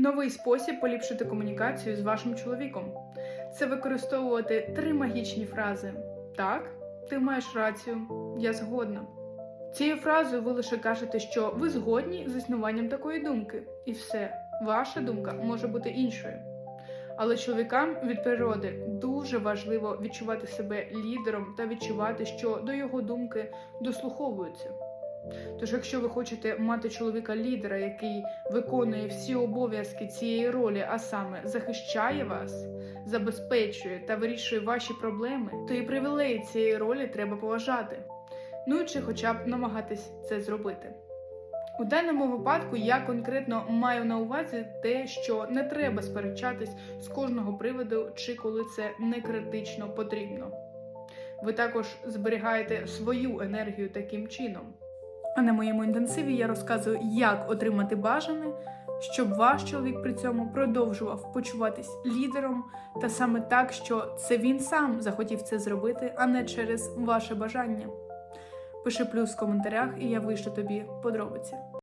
Новий спосіб поліпшити комунікацію з вашим чоловіком це використовувати три магічні фрази. Так, ти маєш рацію, я згодна. Цією фразою ви лише кажете, що ви згодні з існуванням такої думки, і все, ваша думка може бути іншою. Але чоловікам від природи дуже важливо відчувати себе лідером та відчувати, що до його думки дослуховуються. Тож, якщо ви хочете мати чоловіка лідера, який виконує всі обов'язки цієї ролі, а саме захищає вас, забезпечує та вирішує ваші проблеми, то і привілеї цієї ролі треба поважати. Ну чи хоча б намагатись це зробити. У даному випадку я конкретно маю на увазі те, що не треба сперечатись з кожного приводу, чи коли це не критично потрібно. Ви також зберігаєте свою енергію таким чином. А на моєму інтенсиві я розказую, як отримати бажане, щоб ваш чоловік при цьому продовжував почуватись лідером, та саме так, що це він сам захотів це зробити, а не через ваше бажання. Пиши плюс в коментарях, і я вишлю тобі подробиці.